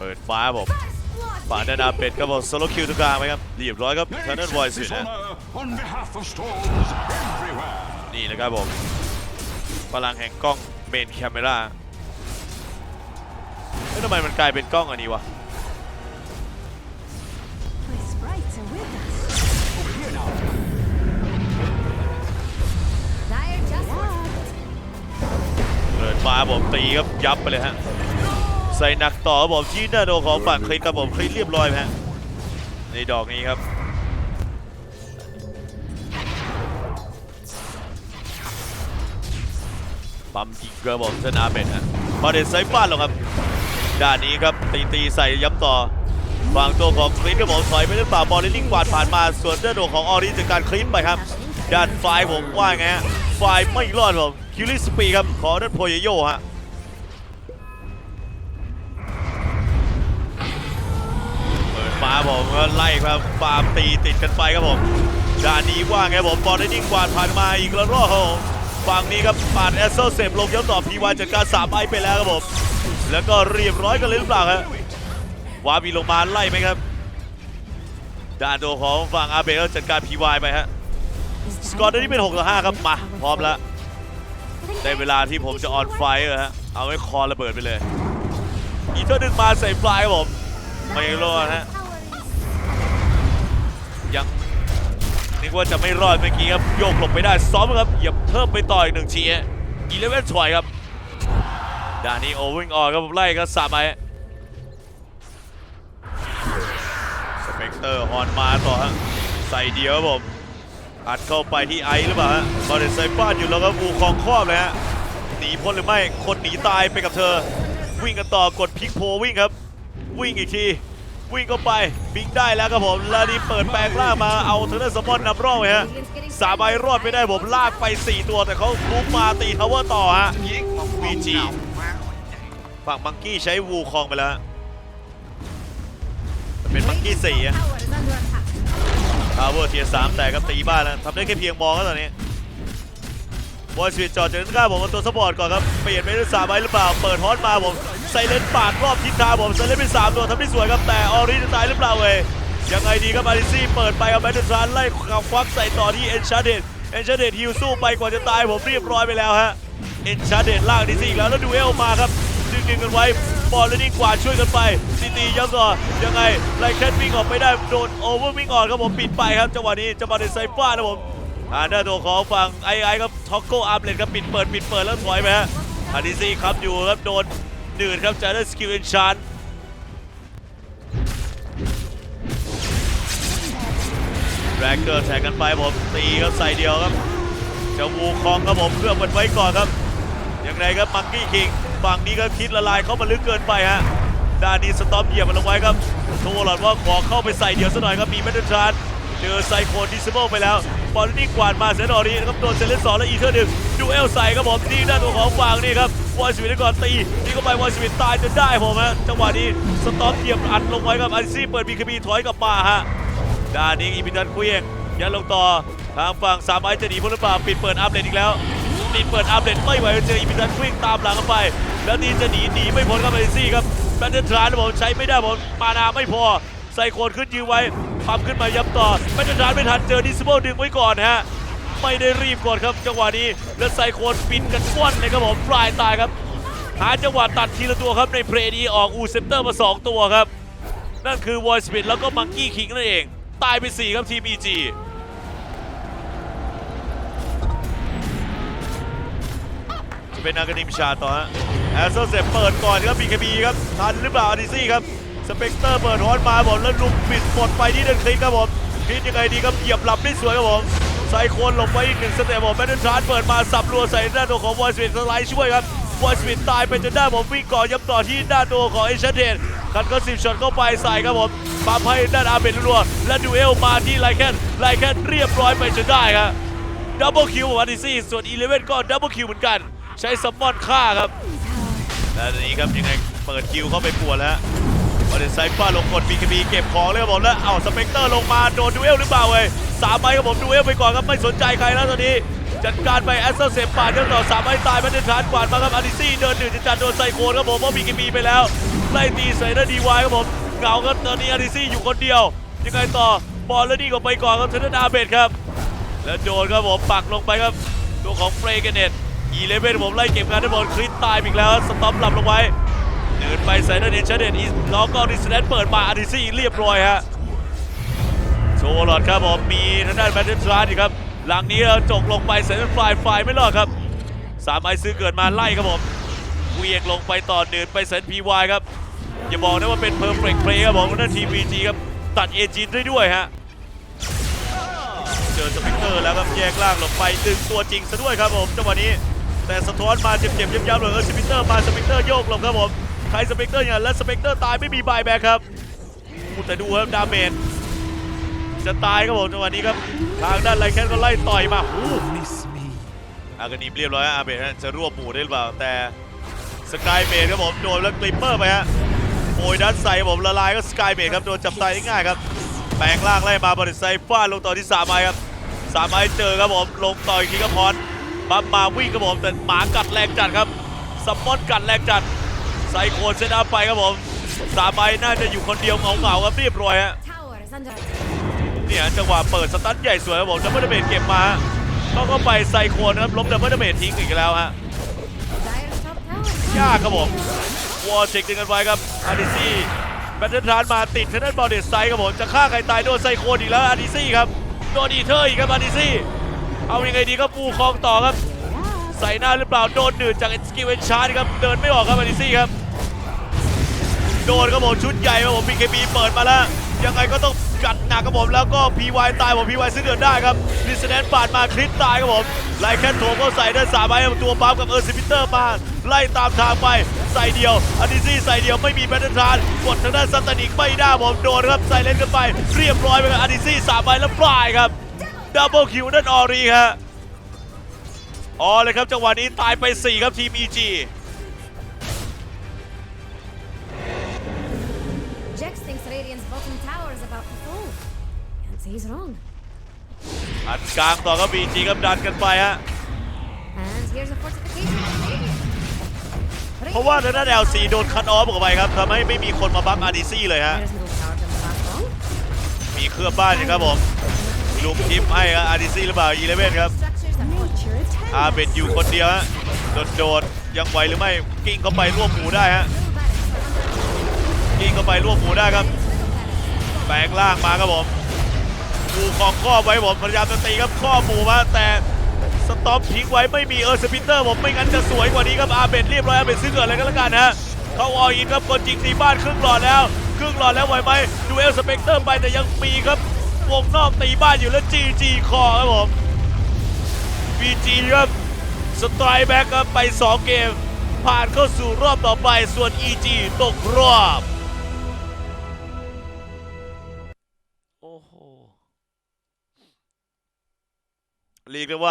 เปิดฟ้าผมฝ่ายนานาเป็ดครับผมโซโลคิวตรงกลางไหมครับเรียบร้อยครับทางด้านวอยสินะนี่นะครับผมพลังแห่งกล้องเมนแคมเมราเฮ้ยทำไมมันกลายเป็นกล้องอันนี้วะเปิดฟ้าผมตีครับยับไปเลยฮะ ใส่หนักต่อครับผมที่หน้าโดของฝั่งคลิกครับผมคลิกเรียบร้อยฮะในดอกนี้ครับปั๊มยิงกระบอกชนะเป็นฮะมาเด็ดไซฟ้านหรอกครับ ด้านนี้ครับตีตีใส่ย้ำต่อฝั่งตัวของคลิปครับผมถอยไปหรือเปล่าบอลลิ่งกวาดผ่านมาส่วนด้าโดของออริจากการคลิปไปครับ ด้านฝ่ายผมว่าไงฮะฝ่ายไม่รอดผมคิวลิสปีครับขอด้านโพยโยฮะ เปิดฟ้าผมก็ไล่ครับฟาร์มตีติดกันไปครับผมด้านนี้ว่าไงผมบอลลิ่งกวาดผ่านมาอีกแล้วรอบครับผมฝั่งนี้ครับปาดแอสเซลเซฟลงย้ำต่อพีวานจัดการสามไอไปแล้วครับผมแล้วก็เรียบร้อยกันเลยหรือเปล่าครับวาบีลงมาไล่ไหมครับด้านตัวของฝั่งอาเบลจัดการพีวายไปฮะสกอร์ตอนนี้เป็น6ต่อ5ครับมาพร้อมแล้วได้เวลาที่ผมจะออนไฟเออฮะเอาไว้คอระเบิดไปเลยอีเท่านึงมาใส่ปลายครับผมไม่รอดฮะ ยังนึกว่าจะไม่รอดเมื่อกี้ครับโยกหลบไปได้ซ้อมครับเหยียบเพิ่มไปต่ออีกหนึ่งทีฮะอีเลเว่นถอยครับด้านนี้โอวิ่งออกครับไล่ก็สามไปสเปกเตอร์ฮอนมาต่อฮะใส่เดียวครับผมอัดเข้าไปที่ไอหรือเปล่าฮะบอลเดนไซฟ้าดอยู่แล้วก็อูคองครอบเลยฮะหนีพ้นหรือไม่คนหนีตายไปกับเธอ วิ่งกันต่อกดพลิกโพวิ่งครับ วิ่งอีกที วิ่งเข้าไปบิงได้แล้วครับผมแล้วนี่เปิดแปลงล่างมาเอาเทอร์เนอร์สปอนนำร่องฮะสามใบรอดไม่ได้ผมลากไป 4 ตัวแต่เขาลุกมาตีทาวเวอร์ต่อฮะบีจีฝั่งมังกี้ใช้วูคองไปแล้วเป็นมังกี้สี่อะทาวเวอร์เทียร์สามแต่ก็ตีบ้านแล้วทำได้แค่เพียงมองก็ตอนนี้ บอยสวิตจอดจากนั้นก้าผมเอาตัวสปอร์ตก่อนครับเปลี่ยนไปด้วยสามใบหรือเปล่าเปิดฮอตมาผมไซเลนปาดรอบทิศทางผมไซเลนเป็นสามตัวทำได้สวยครับแต่ออริจะตายหรือเปล่าเว้ยยังไงดีครับอาริซี่เปิดไปกับแมนเดอร์ทรานไล่ขับควักใส่ต่อที่เอนชาเดตเอนชาเดตฮิวสู้ไปกว่าจะตายผมเรียบร้อยไปแล้วฮะเอนชาเดตล่างดิซี่อีกแล้วแล้วดูเอลมาครับดึงดึงกันไว้บอลเลนนิ่งกว่าช่วยกันไปซีตียังก่อนยังไงไลแคทวิ่งออกไม่ได้โดนโอเวอร์วิ่งออกครับผมปิดไปครับจังหวะนี้จังหวะในไซฟ้านะผม อ่าหน้าตัวของฝั่งไอไอครับท็อกโกอาร์เล็ตครับปิดเปิดปิดเปิดแล้วถอยไปฮะอาริซี่ครับอยู่ครับโดนหนืดครับจากได้สกิลเอนชานแร็กเกอร์แทงกันไปผมตีครับใส่เดียวครับจะวูคองครับผมเพื่อมันไว้ก่อนครับยังไงครับมังกี้คิงฝั่งนี้ก็คิดละลายเข้ามาลึกเกินไปฮะด้านนี้สตอมเหยียบมันลงไว้ครับโทรหลอดว่าขอเข้าไปใส่เดียวซะหน่อยครับมีแมตต์ชาร์ เจอไซโคนดิสเบิลไปแล้ว บอลนี่กวาดมาเซนออรีนะครับโดนเซเลนสองและอีเทอร์หนึ่งดูเอลใส่ครับผมที่ด้านตัวของฝั่งนี่ครับวอยสวิตก่อนตีนี่เข้าไปวอยสวิตตายจนได้ผมฮะจังหวะนี้สต็อปเหยียบอัดลงไว้ครับอาริซี่เปิดบีคบีถอยกลับมาฮะด้านนี้อีพิทันคุยเองยันลงต่อทางฝั่งสามไอจะหนีพ้นหรือเปล่าปิดเปิดอัพเลนอีกแล้วปิดเปิดอัพเลนไม่ไหวเจออีพิทันคุยงตามหลังเข้าไป แล้วนี่จะหนีหนีไม่พ้นครับอาริซี่ครับแบนเดนทรานผมใช้ไม่ได้ผมมานาไม่พอใส่โคนขึ้นยืนไว้ ปั๊มขึ้นมาย้ำต่อแมตชานไม่ทันเจอดิสโบดึงไว้ก่อนฮะ ไม่ได้รีบก่อนครับ จังหวะนี้แล้วใส่โคนปินกันว่อนเลยครับผมปลายตายครับ หาจังหวะตัดทีละตัวครับในเพลย์นี้ออกอูเซปเตอร์มา 2 ตัวครับ นั่นคือวอยสปิดแล้วก็มังกี้คิงนั่นเอง ตายไป 4 ครับทีม EG จะเป็นอากานิมชาต่อฮะแอสโซเซเปิดก่อนครับ BKB ครับ ทันหรือเปล่าอาดิซี่ครับ สเปกเตอร์เปิดฮอนมาผมแล้วลุมปิดหมดไปที่เดินคลิกครับผมคิดยังไงดีครับเหยียบหลับได้สวยครับผมใส่โคนหลบไว้อีกหนึ่งสเต็ปผมแบทเทิชาร์เปิดมาสับรัวใส่ด้านตัวของวอยสวิตสไลด์ช่วยครับวอยสวิตตายไปจนได้ผมวิ่งก่อนย้ำต่อที่ด้านตัวของเอชเดนคันก็สิบช็อตเข้าไปใส่ครับผมปั๊มให้ด้านอาเบนรัวและดูเอลมาที่ไลแคนไลแคนเรียบร้อยไปจนได้ครับดับเบิลคิวของอาร์ดิซี่ส่วนอีเลเว่นก็ดับเบิลคิวเหมือนกัน ใช้ซัมมอนฆ่าครับและนี้ครับยังไงเปิดคิวเข้าไปปวดแล้ว บอลเดนไซฟ้าลงกดบีคบีเก็บของเลยครับผมแล้วเอาสเปกเตอร์ลงมาโดนดูเอลหรือเปล่าเว้ยสามใบครับผมดูเอลไปก่อนครับไม่สนใจใครแล้วตอนนี้ จัดการไปแอสเซอร์เซปาดครับต่อสามไม้ตายมันเดินทานกวาดมาครับอาริซี่เดินหนึ่งจะจัดโดนไซโคนครับผมเพราะมีกิมีไปแล้วไล่ตีใส่ได้ดีวายครับผมเก่าครับตอนนี้อาริซี่อยู่คนเดียวยังไงต่อบอลแล้วดีกว่าไปก่อนครับเทนเนอาเบดครับ แล้วโดนครับผมปักลงไปครับตัวของเฟรเกเนตอีเลเวนผมไล่เก็บงานได้บอลคลิปตายอีกแล้วสต็อปหลับลงไว้ เดินไปใส่ด้านเนชเดนอีแล้วก็ดิสแนนเปิดมาอาริซี่เรียบร้อยฮะโชว์หลอดครับผมมีทางด้านแบทเทิลทรานอีครับหลังนี้เราจกลงไปเซนต์ฟลายฟลายไม่รอดครับสามไอซื้อเกิดมาไล่ครับผมเวียงลงไปต่อเดินไปเซนพีวายครับอย่าบอกนะว่าเป็นเพอร์เฟกต์เพลย์ครับผมนั่นทีวีจีครับตัดเอจินได้ด้วยฮะเจอสปิเกอร์แล้วครับแยกล่างลงไปดึงตัวจริงซะด้วยครับผมจังหวะนี้แต่สะท้อนมาเจ็บๆยับๆเลยเออสปิเตอร์มาสปิเตอร์โยกลงครับผม ใครสเปกเตอร์อย่างนั้นและสเปกเตอร์ตายไม่มีบายแบ็คครับแต่ดูครับดาเมจจะตายครับผมจังหวะนี้ครับ ทางด้านไลแคนก็ไล่ต่อยมาอู้อากานิมเรียบร้อยอาเบะจะรวบหมู่ได้หรือเปล่า แต่สกายเบดครับผมโดนแล้วกลิปเปอร์ไปฮะโอยดันใส่ผมละลายก็สกายเบดครับโดนจับตายง่ายครับ แปลงร่างไล่มาบริไซฟาดลงต่อที่สามไม้ครับสามไม้เจอครับผมลงต่ออีกทีก็พรปั๊มมาวิ่งครับผมแต่หมากัดแรงจัดครับซัมมอนกัดแรงจัด ไซโคนเซตอัพไปครับผมสามไม้น่าจะอยู่คนเดียวเหงาๆครับเรียบร้อยฮะเนี่ยจังหวะเปิดสตันใหญ่สวยครับผมดับเบิลเบดเก็บมาเขาก็ไปไซโคนครับล้มดับเบิลเบดทิ้งอีกแล้วฮะยากครับผมวอลเช็คดึงกันไว้ครับอาดิซี่แบตเทิลทานมาติดเทนเนนบอลเดสไซครับผมจะฆ่าใครตายโดนไซโคนอีกแล้วอาดิซี่ครับโดนอีเทอร์อีกครับอาดิซี่เอายังไงดีครับปูคลองต่อครับใส่หน้าหรือเปล่าโดนหนืดจากสกิลเอนชาร์ดครับเดินไม่ออกครับอาดิซี่ครับ โดนครับผมชุดใหญ่ครับผมพีเคบีเปิดมาแล้วยังไงก็ต้องกัดหนักครับผมแล้วก็พีวายตายผมพีวายซื้อเดือดได้ครับดิสแนนปาดมาคลิปตายครับผมไล่แค่โถก็ใส่ได้สามใบตัวปั๊มกับเออร์ซิมิเตอร์มาไล่ตามทางไปใส่เดียวอาดิซี่ใส่เดียวไม่มีแบตเทิลทานกดทางด้านซัตตานิกไม่ได้ผมโดนครับใส่เล่นกันไป เรียบร้อยไปกับอาดิซี่สามใบแล้วปลายครับดับเบิลคิวนั่นออรีฮะอ๋อเลยครับจังหวะนี้ตายไป 4 ครับทีม EG tower is about to fall. Can't say he's wrong. อันกลางต่อครับ BG ครับดันกันไปฮะ And here's a fortification of Radiant. เพราะว่าทางด้าน LC โดนคัดออฟออกไปครับทำให้ไม่มีคนมาบัฟอาร์ดีซี่เลยฮะ There's middle tower can last long. มีเครือบบ้านอยู่ครับผมลุมทิปให้อาร์ดีซี่หรือเปล่าอีเลเวนครับ Structures that Nature attends. อาเบดอยู่คนเดียวฮะโดดโดดๆยังไหวหรือไม่กิ้งเข้าไปร่วมหมูได้ฮะ little barracks are under กิ้งเข้าไปร่วมหมูได้ครับ แปลงร่างมาครับผมปูของข้อไว้ผมพยายามจะตีครับข้อหมูมาแต่สต็อปทิ้งไว้ไม่มีเออร์สปินเตอร์ผมไม่งั้นจะสวยกว่านี้ครับอาเบดเรียบร้อยอาเบดซื้อเกิดอะไรกันแล้วกันฮะเขาออินครับคนจริงตีบ้านครึ่งหลอดแล้วครึ่งหลอดแล้วไหวไหมดูเอลสเปกเตอร์ไปแต่ยังมีครับวงนอกตีบ้านอยู่แล้วจีจีคอครับผมบีจีครับสไตร์แบ็กครับไป 2 เกม ผ่านเข้าสู่รอบต่อไปส่วน EG ตกรอบ เรียกได้ว่า